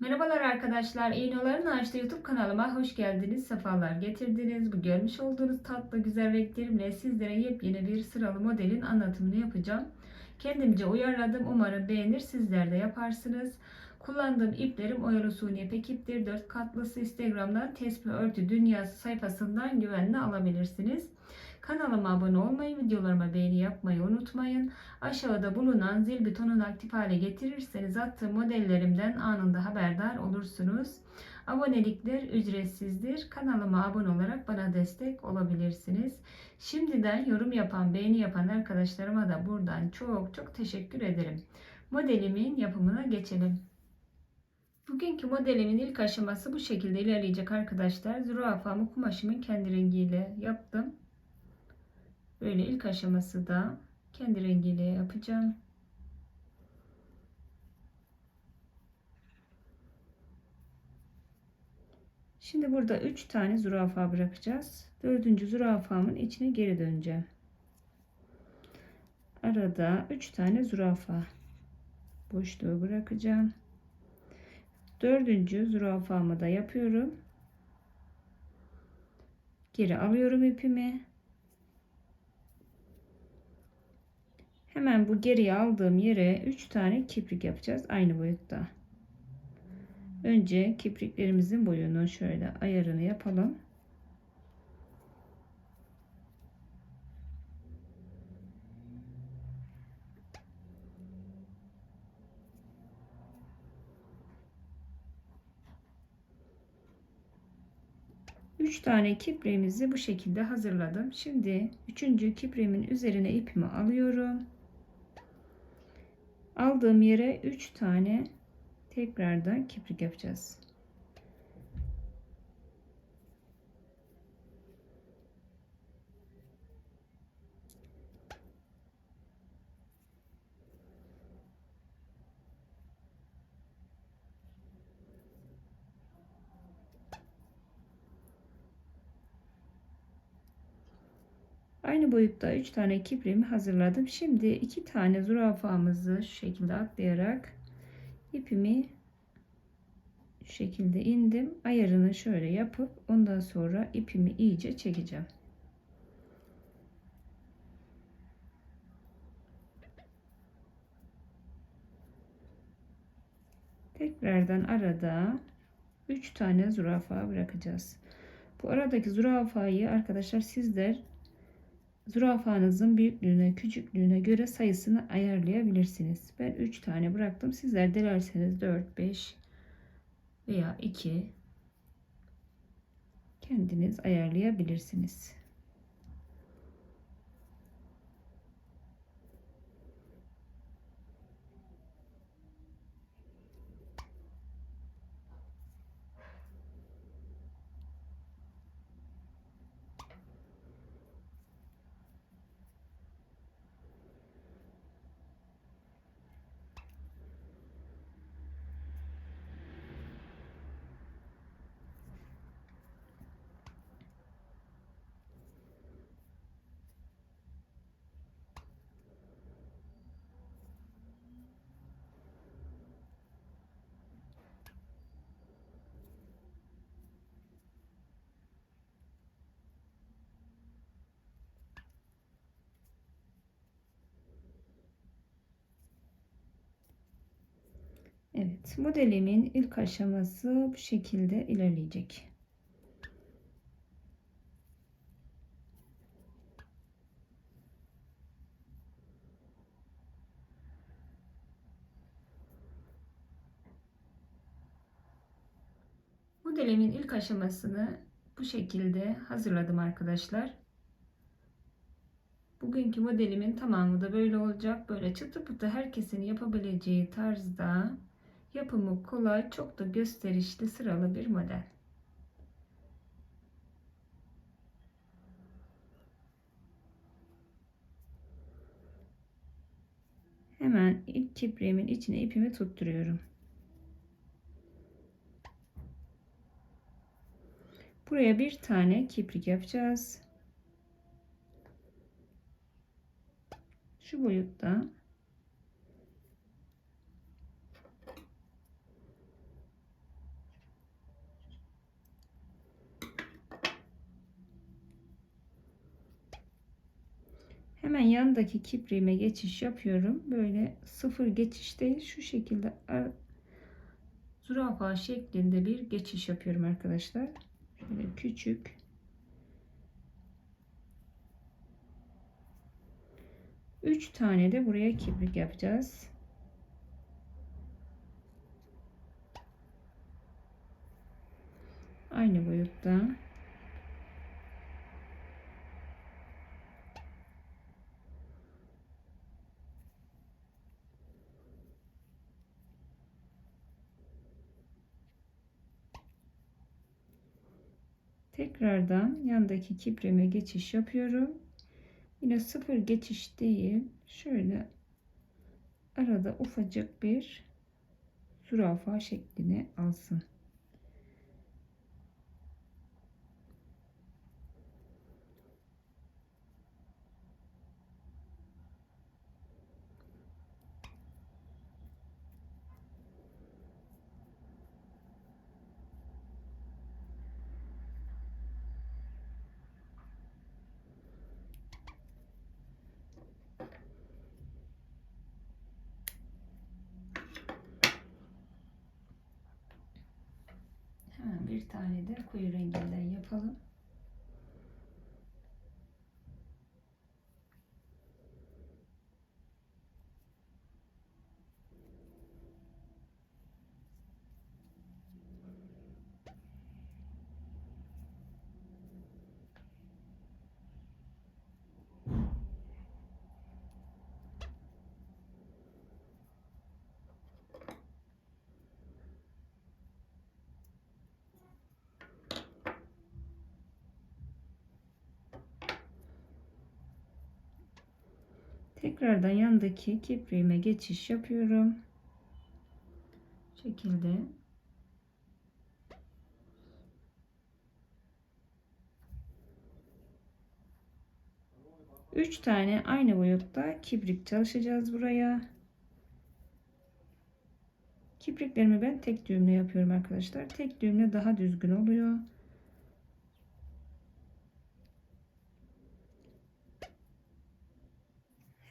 Merhabalar arkadaşlar. İğnelerin Açtığı YouTube kanalıma hoş geldiniz. Sefalar getirdiniz. Bu görmüş olduğunuz tatlı güzel renklerimle sizlere yepyeni bir sıralı modelin anlatımını yapacağım. Kendimce uyarladım. Umarım beğenir. Sizler de yaparsınız. Kullandığım iplerim Oyalı Suni İpek iptir. 4 katlısı Instagram'dan Tespih Örtü Dünyası sayfasından güvenle alabilirsiniz. Kanalıma abone olmayı, videolarıma beğeni yapmayı unutmayın. Aşağıda bulunan zil butonunu aktif hale getirirseniz attığım modellerimden anında haberdar olursunuz. Abonelikler ücretsizdir. Kanalıma abone olarak bana destek olabilirsiniz. Şimdiden yorum yapan, beğeni yapan arkadaşlarıma da buradan çok çok teşekkür ederim. Modelimin yapımına geçelim. Bugünkü modelimin ilk aşaması bu şekilde ilerleyecek arkadaşlar. Zürafamı kumaşımın kendi rengiyle yaptım. Böyle ilk aşaması da kendi rengiyle yapacağım. Şimdi burada 3 tane zürafa bırakacağız. Dördüncü zürafamın içine geri döneceğim. Arada 3 tane zürafa boşluğu bırakacağım. Dördüncü zürafamı da yapıyorum. Geri alıyorum ipimi. Hemen bu geriye aldığım yere 3 tane kiprik yapacağız aynı boyutta. Önce kipriklerimizin boyunu şöyle ayarını yapalım. Üç tane kipriğimizi bu şekilde hazırladım. Şimdi üçüncü kipriğimin üzerine ipimi alıyorum. Aldığım yere 3 tane tekrardan kiprik yapacağız. Aynı boyutta 3 tane kipriğimi hazırladım. Şimdi 2 tane zürafamızı şu şekilde atlayarak ipimi şu şekilde indim. Ayarını şöyle yapıp ondan sonra ipimi iyice çekeceğim. Tekrardan arada 3 tane zürafa bırakacağız. Bu aradaki zürafayı arkadaşlar sizler zürafanızın büyüklüğüne, küçüklüğüne göre sayısını ayarlayabilirsiniz. Ben 3 tane bıraktım. Sizler dilerseniz 4, 5 veya 2 kendiniz ayarlayabilirsiniz. Modelimin ilk aşaması bu şekilde ilerleyecek. Modelimin ilk aşamasını bu şekilde hazırladım arkadaşlar. Bugünkü modelimin tamamı da böyle olacak. Böyle çıtı pıtı herkesin yapabileceği tarzda Yapımı kolay, çok da gösterişli sıralı bir model. Hemen ilk kipriğimin içine ipimi tutturuyorum. Buraya bir tane kiprik yapacağız. Şu boyutta. Hemen yanındaki kipriğime geçiş yapıyorum. Böyle sıfır geçiş değil şu şekilde zürafa şeklinde bir geçiş yapıyorum arkadaşlar. Şöyle küçük. Üç tane de buraya kibrik yapacağız. Aynı boyutta. Tekrardan yandaki kipreme geçiş yapıyorum. Yine sıfır geçiş değil. Şöyle arada ufacık bir zürafa şeklini alsın. Hemen bir tane de koyu renginden yapalım. Tekrardan yandaki kipriğime geçiş yapıyorum. Bu şekilde. Üç tane aynı boyutta kibrik çalışacağız buraya. Kipriklerimi ben tek düğümle yapıyorum arkadaşlar. Tek düğümle daha düzgün oluyor.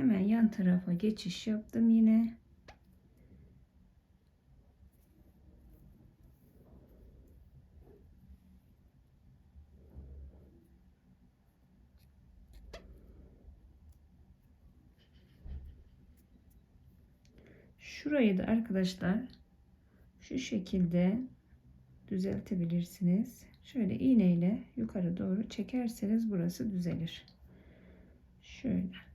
Hemen yan tarafa geçiş yaptım yine. Şurayı da arkadaşlar şu şekilde düzeltebilirsiniz. Şöyle iğneyle yukarı doğru çekerseniz burası düzelir. Şöyle.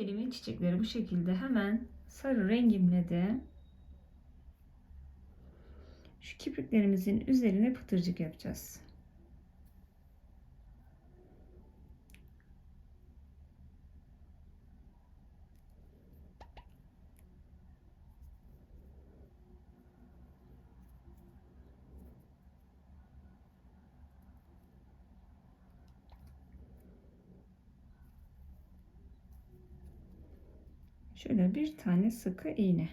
Modelimin çiçekleri bu şekilde hemen sarı rengimle de şu kipriklerimizin üzerine pıtırcık yapacağız. Şöyle bir tane sıkı iğne.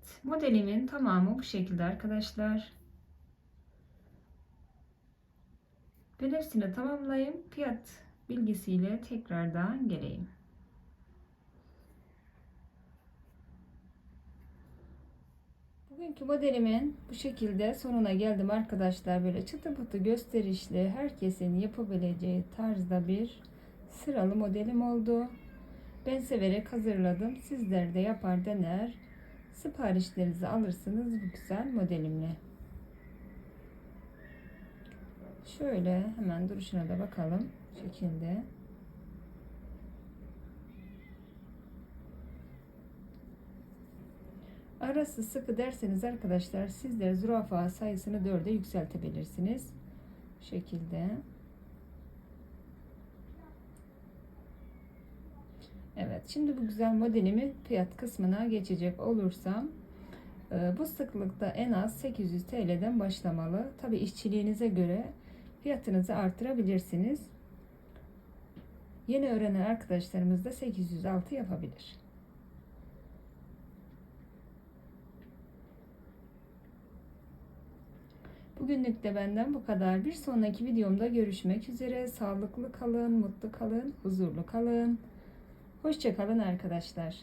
Evet, modelimin tamamı bu şekilde arkadaşlar. Ben hepsini tamamlayayım. Fiyat bilgisiyle tekrardan geleyim. Bugünkü modelimin bu şekilde sonuna geldim arkadaşlar. Böyle çıtı pıtı gösterişli herkesin yapabileceği tarzda bir sıralı modelim oldu. Ben severek hazırladım. Sizler de yapar dener. Siparişlerinizi alırsınız bu güzel modelimle. Şöyle hemen duruşuna da bakalım. Şekilde. Arası sıkı derseniz arkadaşlar sizler zürafa sayısını 4'e yükseltebilirsiniz. Bu şekilde. Evet şimdi bu güzel modelimi fiyat kısmına geçecek olursam e, bu sıklıkta en az 800 TL'den başlamalı. Tabi işçiliğinize göre fiyatınızı artırabilirsiniz. Yeni öğrenen arkadaşlarımız da 806 yapabilir. Bugünlük de benden bu kadar. Bir sonraki videomda görüşmek üzere. Sağlıklı kalın, mutlu kalın, huzurlu kalın. Hoşçakalın arkadaşlar.